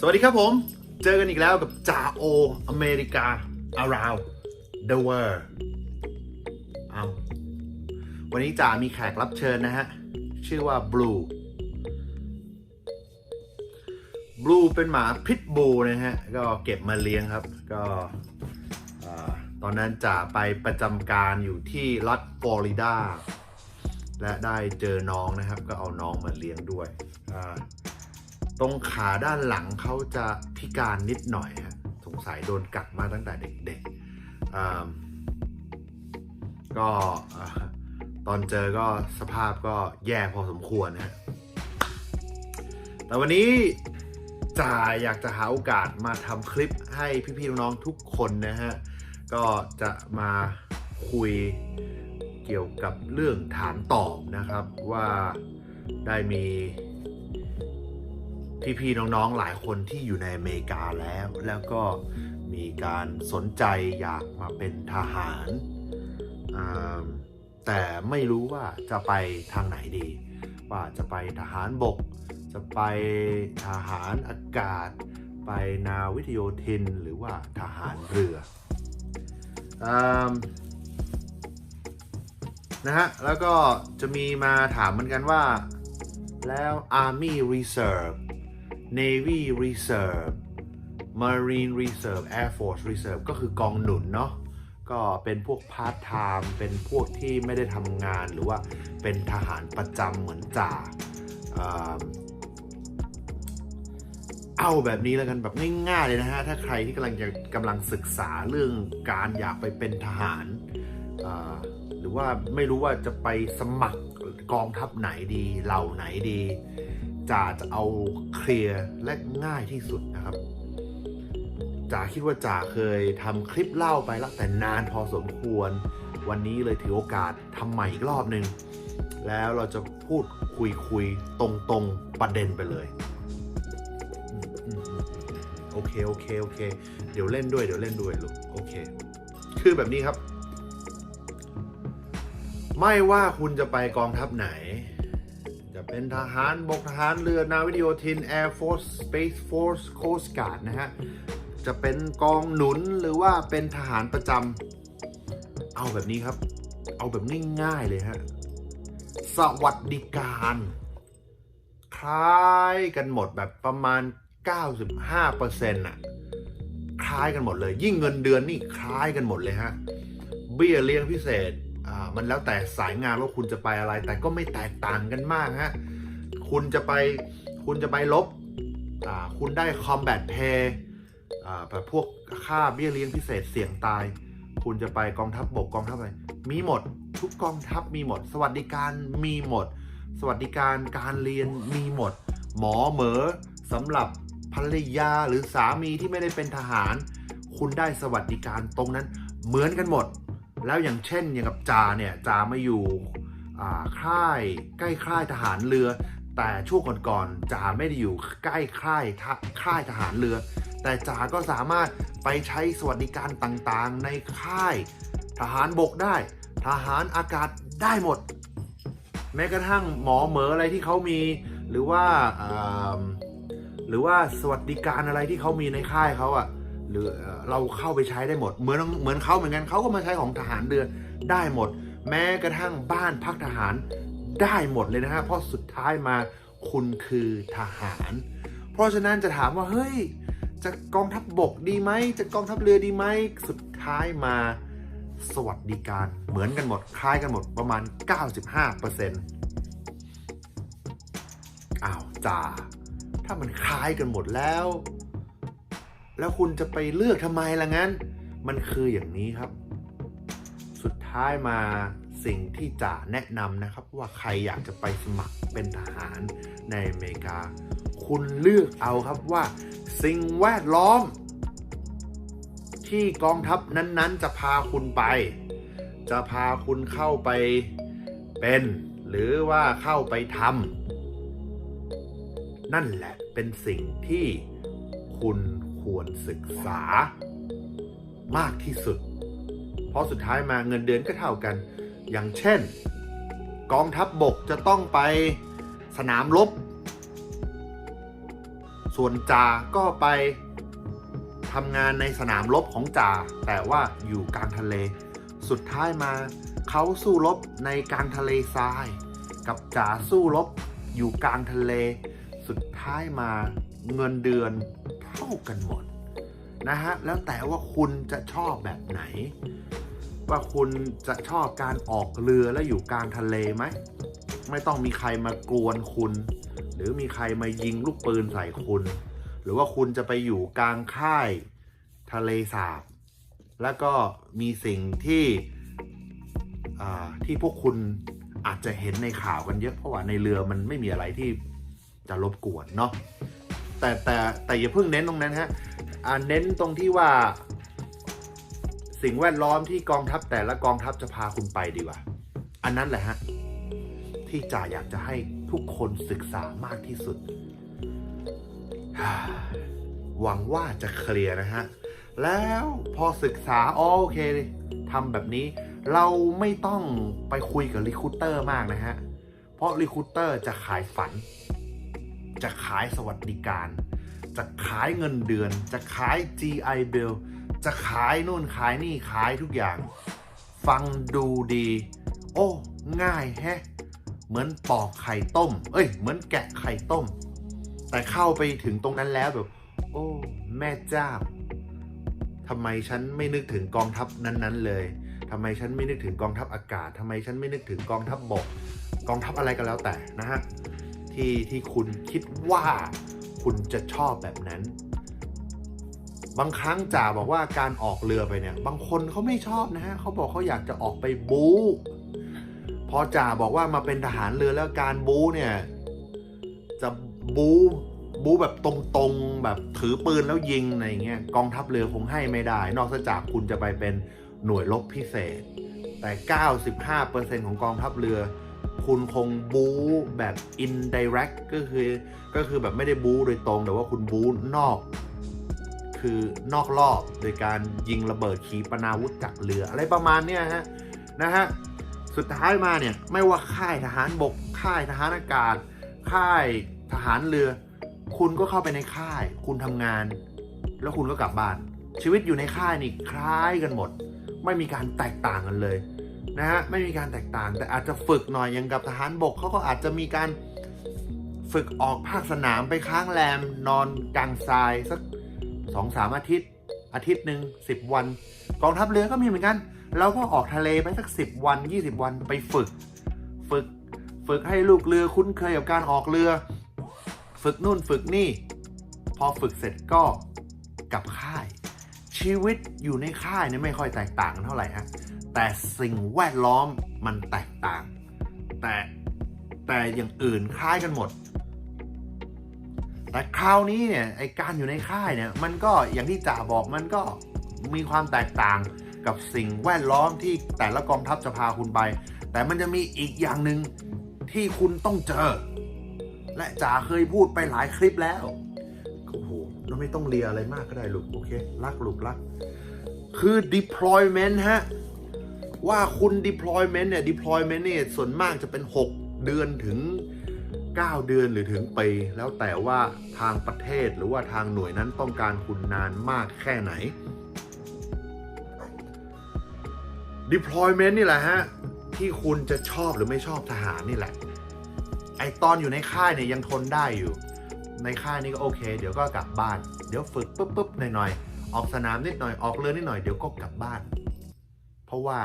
สวัสดีครับผม เจอกันอีกแล้วกับจ่าโออเมริกา around the world เอาวันนี้จ่ามีแขกรับเชิญนะฮะ ชื่อว่า Blue Blue เป็นหมาพิทบูนะฮะ ก็เก็บมาเลี้ยงครับ ก็ตอนนั้นจ่าไปประจำการอยู่ที่รัฐฟลอริดา และได้เจอน้องนะครับ ก็เอาน้องมาเลี้ยงด้วยอ่า ตรงขาด้านหลังเขาจะพิการนิดหน่อยฮะสงสัยโดนกัดมาตั้งแต่เด็กๆก็ตอนเจอก็สภาพก็แย่พอสมควรนะฮะแต่วันนี้จ่าอยากจะหาโอกาสมาทำคลิปให้พี่ๆน้องๆทุกคนนะฮะ ก็จะมาคุยเกี่ยวกับเรื่องฐานตอบนะครับว่าได้มี พี่ๆน้องๆหลายคนที่อยู่ในอเมริกาแล้ว แล้วก็มีการสนใจอยากมาเป็นทหารแต่ไม่รู้ว่าจะไปทางไหนดี ว่าจะไปทหารบก จะไปทหารอากาศ ไปนาวิทโยธินหรือว่าทหารเรืออนะฮะแล้วก็จะมีมาถามเหมือนกันว่าแล้ว Army Reserve Navy Reserve Marine Reserve Air Force Reserve ก็คือกองหนุนเนาะก็เป็นพวกพาร์ทไทม์เป็นพวกที่ไม่ได้ทำงานหรือว่าเป็นทหารประจำเหมือนจ่าเอาแบบนี้แล้วกันแบบง่ายๆเลยนะฮะ ถ้าใครที่กำลังจะกำลังศึกษาเรื่องการอยากไปเป็นทหาร หรือว่าไม่รู้ว่าจะไปสมัครกองทัพไหนดีเหล่าไหนดี จ่าจะเอาเคลียร์และง่ายที่สุดนะครับจ่าคิดว่าจ่าเคยทำคลิปเล่าไปแล้วแต่นานพอสมควร วันนี้เลยถือโอกาสทำใหม่อีกรอบหนึ่งแล้วเราจะพูดคุยคุยตรงตรงประเด็นไปเลยโอเคโอเคโอเค เดี๋ยวเล่นด้วยเดี๋ยวเล่นด้วยลูกโอเค คือแบบนี้ครับ ไม่ว่าคุณจะไปกองทัพไหน เป็นทหารบกทหารเรือนาวิกโยธิน Air Force Space Force Coast Guard นะฮะ จะเป็นกองหนุนหรือว่าเป็นทหารประจำเอาแบบนี้ครับ เอาแบบง่ายๆเลยฮะ สวัสดิการ คล้ายกันหมดแบบประมาณ 95%น่ะคล้ายกันหมดเลย ยิ่งเงินเดือนนี่คล้ายกันหมดเลยฮะ เบี้ยเลี้ยงพิเศษ มันแล้วแต่สายงานว่าคุณจะไปอะไร แต่ก็ไม่แตกต่างกันมากฮะคุณจะไปคุณจะไปลบคุณได้ combat pay อ่าแบบพวกค่าเบี้ยเลี้ยงพิเศษเสี่ยงตาย คุณจะไปกองทัพบบกกองทัพอะไรมีหมดทุกกองทัพมีหมด สวัสดิการมีหมด สวัสดิการการเรียนมีหมด หมอเหมอสำหรับภรรยาหรือสามีที่ไม่ได้เป็นทหาร คุณได้สวัสดิการตรงนั้นเหมือนกันหมด แล้วอย่างเช่นอย่างกับจาเนี่ยจามาอยู่ค่ายใกล้ค่ายทหารเรือ แต่ช่วงก่อนๆจาไม่ได้อยู่ใกล้ค่ายทะค่ายทหารเรือ แต่จาก็สามารถไปใช้สวัสดิการต่างๆ ในค่ายทหารบกได้ ทหารอากาศได้หมด แม้กระทั่งหมอเหมออะไรที่เขามี หรือว่าอ่าหรือว่าสวัสดิการอะไรที่เขามีในค่ายเขาอะ หรือเราเข้าไปใช้ได้หมด เหมือนเหมือนเขาเหมือนกันเขาก็มาใช้ของทหารเรือได้หมด แม้กระทั่งบ้านพักทหารได้หมดเลยนะฮะเพราะสุดท้ายมาคุณคือทหาร เพราะฉะนั้นจะถามว่าเฮ้ยจะกองทัพบบกดีไหมจะกองทัพเรือดีไหมสุดท้ายมาสวัสดิการเหมือนกันหมดคล้ายกันหมดประมาณ 95%อ้าวจ่าถ้ามันคล้ายกันหมดแล้ว แล้วคุณจะไปเลือกทำไมล่ะงั้น มันคืออย่างนี้ครับ สุดท้ายมาสิ่งที่จ่าแนะนำนะครับ ว่าใครอยากจะไปสมัครเป็นทหารในอเมริกา คุณเลือกเอาครับว่า สิ่งแวดล้อม ที่กองทัพนั้นๆ จะพาคุณไป จะพาคุณเข้าไปเป็น หรือว่าเข้าไปทำนั่นแหละเป็นสิ่งที่คุณ ควรศึกษามากที่สุด เพราะสุดท้ายมาเงินเดือนก็เท่ากัน อย่างเช่น กองทัพบบกจะต้องไปสนามรบ ส่วนจ่าก็ไปทำงานในสนามรบของจ่าแต่ว่าอยู่กลางทะเล สุดท้ายมาเขาสู้รบในกลางทะเลทราย กับจ่าสู้รบอยู่กลางทะเล สุดท้ายมาเงินเดือน กันหมดนะฮะแล้วแต่ว่าคุณจะชอบแบบไหน ว่าคุณจะชอบการออกเรือแล้วอยู่กลางทะเลไหมไม่ต้องมีใครมากวนคุณ หรือมีใครมายิงลูกปืนใส่คุณ หรือว่าคุณจะไปอยู่กลางค่ายทะเลสาบ แล้วก็มีสิ่งที่อ่าที่พวกคุณอาจจะเห็นในข่าวกันเยอะเพราะว่าในเรือมันไม่มีอะไรที่จะรบกวนเนาะ แต่แต่แต่อย่าเพิ่งเน้นตรงนั้นฮะอ่าเน้นตรงที่ว่า สิ่งแวดล้อมที่กองทัพแต่ละกองทัพจะพาคุณไปดีกว่า อันนั้นแหละฮะที่จ่าอยากจะให้ทุกคนศึกษามากที่สุด หวังว่าจะเคลียร์นะฮะ แล้วพอศึกษาโอเคทำแบบนี้ เราไม่ต้องไปคุยกับรีคูเตอร์มากนะฮะ เพราะรีคูเตอร์จะขายฝัน จะขายสวัสดิการ จะขายเงินเดือน จะขาย GI Bill จะขายนู่นขายนี่ขายทุกอย่าง ฟังดูดี โอ้ ง่ายแฮะ เหมือนปอกไข่ต้ม เอ้ย เหมือนแกะไข่ต้ม แต่เข้าไปถึงตรงนั้นแล้วแบบ โอ้ แม่เจ้าทำไมฉันไม่นึกถึงกองทัพนั้น ๆ เลยทำไมฉันไม่นึกถึงกองทัพอากาศทำไมฉันไม่นึกถึงกองทัพบบก กองทัพอะไรก็แล้วแต่นะฮะ ที่ที่คุณคิดว่าคุณจะชอบแบบนั้น บางครั้งจ่าบอกว่าการออกเรือไปเนี่ย บางคนเขาไม่ชอบนะฮะเขาบอกเขาอยากจะออกไปบู๊พอจ่าบอกว่ามาเป็นทหารเรือแล้วการบู๊เนี่ย จะบู๊บู๊แบบตรงๆแบบถือปืนแล้วยิงอะไรเงี้ยกองทัพเรือคงให้ไม่ได้ นอกจากคุณจะไปเป็นหน่วยรบพิเศษ แต่ 95%ของกองทัพเรือ คุณคงบู๊แบบ indirect ก็คือก็คือแบบไม่ได้บู๊โดยตรง แต่ว่าคุณบู๊นอก คือนอกรอบโดยการยิงระเบิดขีปนาวุธจากเรืออะไรประมาณเนี้ยฮะนะฮะสุดท้ายมาเนี่ยไม่ว่าค่ายทหารบกค่ายทหารอากาศ ค่ายทหารเรือ คุณก็เข้าไปในค่าย คุณทำงาน แล้วคุณก็กลับบ้าน ชีวิตอยู่ในค่ายนี่คล้ายกันหมด ไม่มีการแตกต่างกันเลย นะฮะไม่มีการแตกต่าง แต่อาจจะฝึกหน่อยอย่างกับทหารบกเขาก็อาจจะมีการฝึกออกภาคสนามไปค้างแรมนอนกลางทรายสักสองสามอาทิตย์ อาทิตย์หนึ่งสิบวัน กองทัพเรือก็มีเหมือนกัน เราก็ออกทะเลไปสักสิบวันยี่สิบวันไปฝึก ฝึกฝึกให้ลูกเรือคุ้นเคยกับการออกเรือ ฝึกนู่นฝึกนี่ พอฝึกเสร็จก็กลับค่าย ชีวิตอยู่ในค่ายเนี่ยไม่ค่อยแตกต่างกันเท่าไหร่ฮะ แต่สิ่งแวดล้อมมันแตกต่าง แต่แต่อย่างอื่นคล้ายกันหมด แต่คราวนี้เนี่ยไอการอยู่ในค่ายเนี่ยมันก็อย่างที่จ่าบอกมันก็มีความแตกต่างกับสิ่งแวดล้อมที่แต่ละกองทัพจะพาคุณไป แต่มันจะมีอีกอย่างหนึ่งที่คุณต้องเจอ และจ่าเคยพูดไปหลายคลิปแล้วโอ้โหเราไม่ต้องเลียอะไรมากก็ได้ลูกโอเครักลูกรักคือ deployment ฮะ ว่าคุณ deployment เนี่ย deployment เนี่ยส่วนมากจะเป็น 6 เดือนถึง 9 เดือนหรือถึงปีแล้วแต่ว่าทางประเทศหรือว่าทางหน่วยนั้นต้องการคุณนานมากแค่ไหน deployment นี่แหละฮะ ที่คุณจะชอบหรือไม่ชอบทหารนี่แหละ ไอตอนอยู่ในค่ายเนี่ยยังทนได้อยู่ ในค่ายนี่ก็โอเค เดี๋ยวก็กลับบ้าน เดี๋ยวฝึกปุ๊บปุ๊บหน่อยหน่อยๆออกสนามนิดหน่อยออกเรือนิดหน่อยเดี๋ยวก็กลับบ้าน เพราะว่า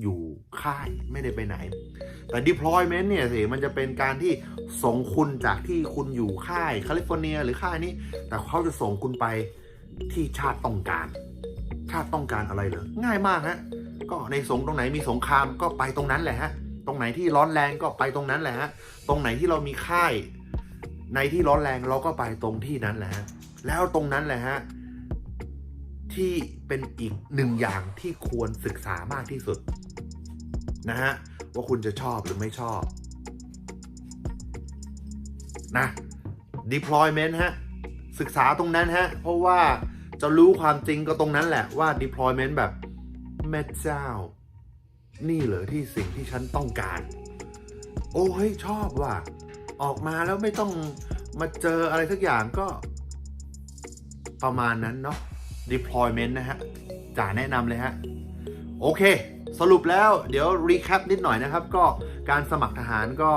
อยู่ค่ายไม่ได้ไปไหน แต่ deployment เนี่ยสิมันจะเป็นการที่ส่งคุณจากที่คุณอยู่ค่ายแคลิฟอร์เนียหรือค่ายนี้ แต่เขาจะส่งคุณไปที่ชาติต้องการ ชาติต้องการอะไรเหรอง่ายมากฮะก็ในสงตรงไหนมีสงครามก็ไปตรงนั้นแหละฮะตรงไหนที่ร้อนแรงก็ไปตรงนั้นแหละฮะตรงไหนที่เรามีค่าย ในที่ร้อนแรงเราก็ไปตรงที่นั้นแหละฮะแล้วตรงนั้นแหละฮะที่เป็นอีกหนึ่งอย่างที่ควรศึกษามากที่สุด นะฮะว่าคุณจะชอบหรือไม่ชอบนะ deployment ฮะ ศึกษาตรงนั้นฮะ เพราะว่าจะรู้ความจริงก็ตรงนั้นแหละว่า deployment แบบแม่เจ้า นี่เหรอที่สิ่งที่ฉันต้องการ โอ้เฮ้ยชอบว่ะ ออกมาแล้วไม่ต้องมาเจออะไรสักอย่างก็ ประมาณนั้นเนาะ deployment นะฮะจ่าแนะนำเลยฮะ โอเค สรุปแล้วเดี๋ยว recap นิดหน่อยนะครับ ก็การสมัครทหารก็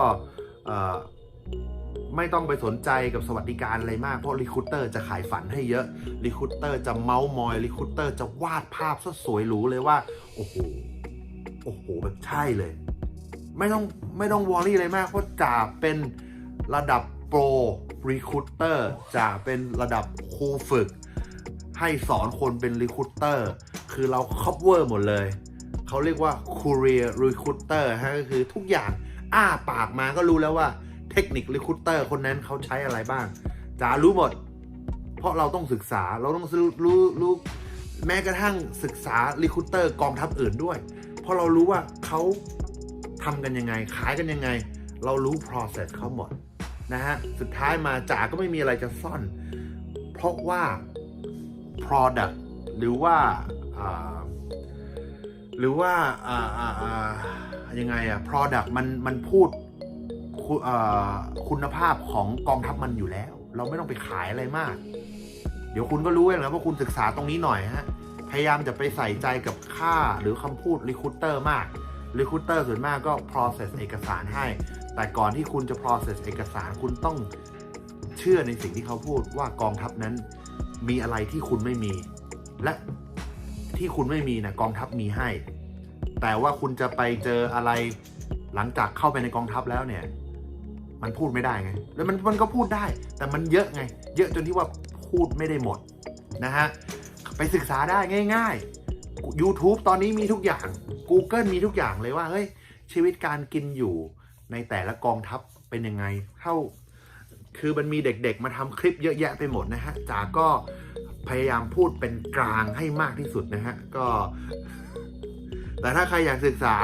ไม่ต้องไปสนใจกับสวัสดิการอะไรมาก เพราะ recruiter จะขายฝันให้เยอะ recruiter จะเมาส์มอย recruiter จะวาดภาพซะสวยหรูเลยว่า โอ้โห โอ้โห แบบใช่เลย ไม่ต้องไม่ต้องวอรี่อะไรมาก เพราะจ่าเป็นระดับโปร recruiter จ่าเป็นระดับครูฝึก ให้สอนคนเป็น recruiter คือเรา cover หมดเลย เขาเรียกว่า career recruiter ฮะก็คือทุกอย่างอ้าปากมาก็รู้แล้วว่าเทคนิค recruiter คนนั้นเขาใช้อะไรบ้างจ๋ารู้หมด เพราะเราต้องศึกษาเราต้องรู้รู้แม้กระทั่งศึกษา recruiter กองทัพอื่นด้วย เพราะเรารู้ว่าเขาทำกันยังไง ขายกันยังไง เรารู้ process เขาหมดนะฮะสุดท้ายมาจ๋าก็ไม่มีอะไรจะซ่อน เพราะว่า product หรือว่าอ่า หรือว่าอ่าอ่าอ่ายังไงอะ product มันมันพูดคุอ่าคุณภาพของกองทัพมันอยู่แล้ว เราไม่ต้องไปขายอะไรมาก เดี๋ยวคุณก็รู้เองนะว่าคุณศึกษาตรงนี้หน่อยฮะพยายามจะไปใส่ใจกับค่าหรือคำพูด recruiter มาก recruiter ส่วนมากก็ process เอกสารให้ แต่ก่อนที่คุณจะ process เอกสารคุณต้องเชื่อในสิ่งที่เขาพูดว่ากองทัพนั้นมีอะไรที่คุณไม่มี และ ที่คุณไม่มีนะกองทัพมีให้ แต่ว่าคุณจะไปเจออะไรหลังจากเข้าไปในกองทัพแล้วเนี่ย มันพูดไม่ได้ไง แล้วมันมันก็พูดได้ แต่มันเยอะไง เยอะจนที่ว่าพูดไม่ได้หมดนะฮะ ไปศึกษาได้ง่าย ๆ YouTube ตอนนี้มีทุกอย่าง Google มีทุกอย่างเลยว่าเฮ้ยชีวิตการกินอยู่ในแต่ละกองทัพเป็นยังไงเท่าคือมันมีเด็กๆ มาทำคลิปเยอะแยะไปหมดนะฮะจ๋าก็ พยายามพูดเป็นกลางให้มากที่สุดนะฮะ ก็ แต่ถ้าใครอยากศึกษา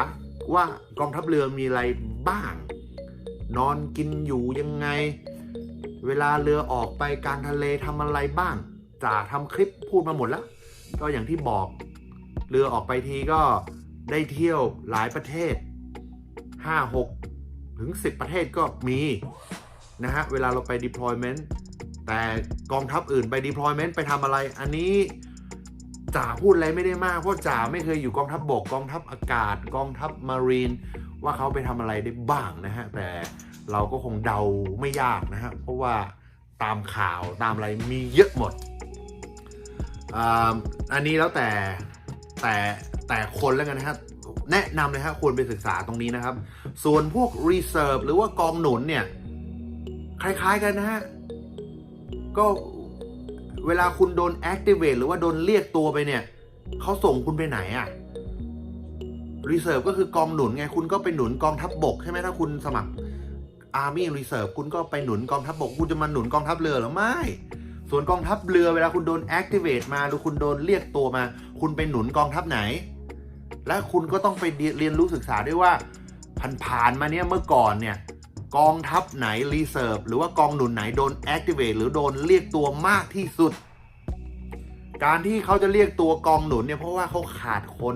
ว่ากองทัพเรือมีอะไรบ้าง นอนกินอยู่ยังไง เวลาเรือออกไปกลารทะเลทำอะไรบ้างจ่าทำคลิปพูดมาหมดแล้ว ก็อย่างที่บอก เรือออกไปทีก็ได้เที่ยวหลายประเทศ 5 6 ถึง 10 ประเทศก็มีนะฮะ เวลาเราไป deployment แต่ กองทัพอื่นไป deployment ไปทำอะไร อันนี้จ่าพูดอะไรไม่ได้มาก เพราะจ่าไม่เคยอยู่กองทัพบบกกองทัพอากาศ กองทัพมารีน ว่าเขาไปทำอะไรได้บ้างนะฮะ แต่เราก็คงเดาไม่ยากนะฮะ เพราะว่าตามข่าวตามอะไรมีเยอะหมดอ,อันนี้แล้วแต่แต่แต่คนแล้วกันนะครับแนะนำเลยฮะควรไปศึกษาตรงนี้นะครับ ส่วนพวก reserve หรือว่ากองหนุนเนี่ย คล้ายๆกันนะฮะ ก็เวลาคุณโดน activate หรือว่าโดนเรียกตัวไปเนี่ย เขาส่งคุณไปไหนอะ reserve ก็คือกองหนุนไง คุณก็ไปหนุนกองทัพบบกใช่ไหมถ้าคุณสมัคร army reserve คุณก็ไปหนุนกองทัพบบก คุณจะมาหนุนกองทัพเรือหรือไม่ ส่วนกองทัพเรือเวลาคุณโดน activate มาหรือคุณโดนเรียกตัวมา คุณไปหนุนกองทัพไหน และคุณก็ต้องไปเรียนรู้ศึกษาด้วยว่าผ่านๆมาเนี่ยเมื่อก่อนเนี่ย กองทัพไหน reserve หรือว่ากองหนุนไหนโดน activate หรือโดนเรียกตัวมากที่สุด การที่เขาจะเรียกตัวกองหนุนเนี่ยเพราะว่าเขาขาดคน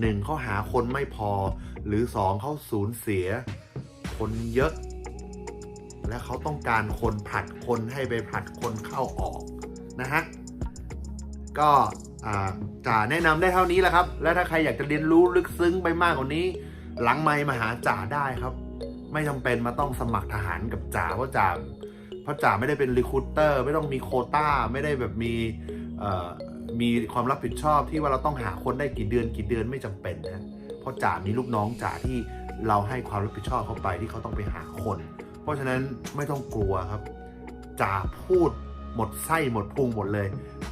หนึ่งเขาหาคนไม่พอ หรือสองเขาสูญเสีย คนเยอะ และเขาต้องการคนผลัดคนให้ไปผลัดคนเข้าออกนะฮะก็จ่าแนะนำได้เท่านี้แหละครับ และถ้าใครอยากจะเรียนรู้ลึกซึ้งไปมากกว่านี้ หลังไมค์มาหาจ่าได้ครับ ไม่จำเป็นมาต้องสมัครทหารกับจ่าเพราะจ่าเพราะจ่าไม่ได้เป็นรีคูเตอร์ ไม่ต้องมีโคต้า ไม่ได้แบบมีมีความรับผิดชอบที่ว่าเราต้องหาคนได้กี่เดือนกี่เดือนไม่จำเป็นนะเพราะจ่ามีลูกน้องจ่าที่เราให้ความรับผิดชอบเขาไปที่เขาต้องไปหาคน เพราะฉะนั้นไม่ต้องกลัวครับจ่าพูดหมดไส้หมดพุงหมดเลย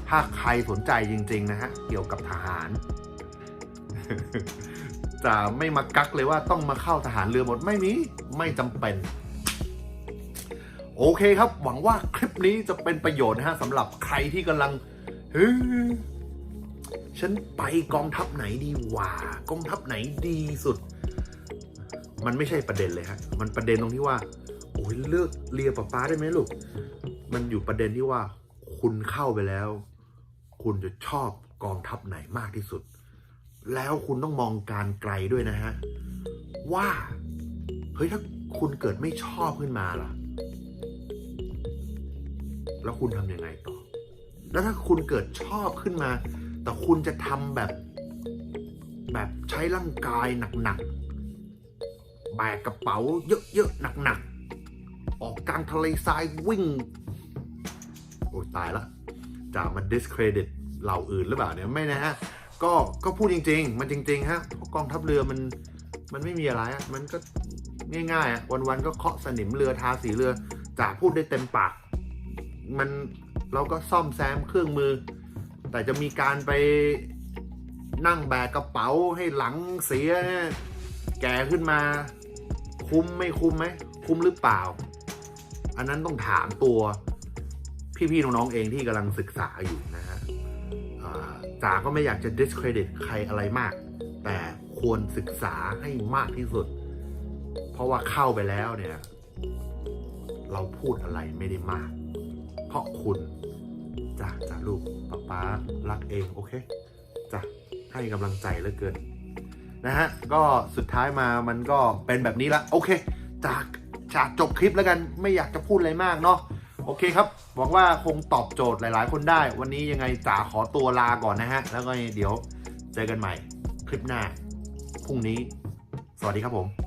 ถ้าใครสนใจจริง ๆ นะฮะ เกี่ยวกับทหาร จะไม่มากักเลยว่าต้องมาเข้าทหารเรือหมดไม่มีไม่จำเป็น โอเคครับ หวังว่าคลิปนี้จะเป็นประโยชน์นะฮะสำหรับใครที่กำลังเฮ้ยฉันไปกองทัพไหนดีวะกองทัพไหนดีสุด มันไม่ใช่ประเด็นเลยฮะมันประเด็นตรงที่ว่า โอ้ยเลือกเรียป้าป้าได้ไหมลูก มันอยู่ประเด็นที่ว่า คุณเข้าไปแล้ว คุณจะชอบกองทัพไหนมากที่สุด แล้วคุณต้องมองการไกลด้วยนะฮะ ว่าเฮ้ยถ้าคุณเกิดไม่ชอบขึ้นมาล่ะ แล้วคุณทำยังไงต่อ แล้วถ้าคุณเกิดชอบขึ้นมา แต่คุณจะทำแบบ แบบใช้ร่างกายหนักๆแบกกระเป๋าเยอะๆหนักๆ ออกกลางทะเลทรายวิ่ง โอ้ตายละจะมา discredit เหล่าอื่นหรือเปล่าเนี่ยไม่นะฮะ ก็ก็พูดจริง ๆ มันจริงๆฮะเพราะกองทัพเรือมันมันไม่มีอะไรอะมันก็ง่ายๆอะวันๆก็เคาะสนิมเรือทาสีเรือจ่าพูดได้เต็มปาก มันเราก็ซ่อมแซมเครื่องมือ แต่จะมีการไปนั่งแบกกระเป๋าให้หลังเสีย แก่ขึ้นมา คุ้มไม่คุ้มไหมคุ้มหรือเปล่า อันนั้นต้องถามตัวพี่ๆน้องๆเองที่กำลังศึกษาอยู่นะฮะ จ๋าก็ไม่อยากจะ discredit ใครอะไรมาก แต่ควรศึกษาให้มากที่สุด เพราะว่าเข้าไปแล้วเนี่ย เราพูดอะไรไม่ได้มาก เพราะคุณจ้ะจ้ะลูกป๊าป๊ารักเอง โอเคจ้ะให้กำลังใจเหลือเกิน นะฮะ ก็สุดท้ายมามันก็เป็นแบบนี้ละ โอเค จากจากจบคลิปแล้วกันไม่อยากจะพูดอะไรมากเนาะ โอเคครับหวังว่าคงตอบโจทย์หลาย ๆ คนได้ วันนี้ยังไงจ๋าขอตัวลาก่อนนะฮะ แล้วก็เดี๋ยวเจอกันใหม่คลิปหน้าพรุ่งนี้ สวัสดีครับผม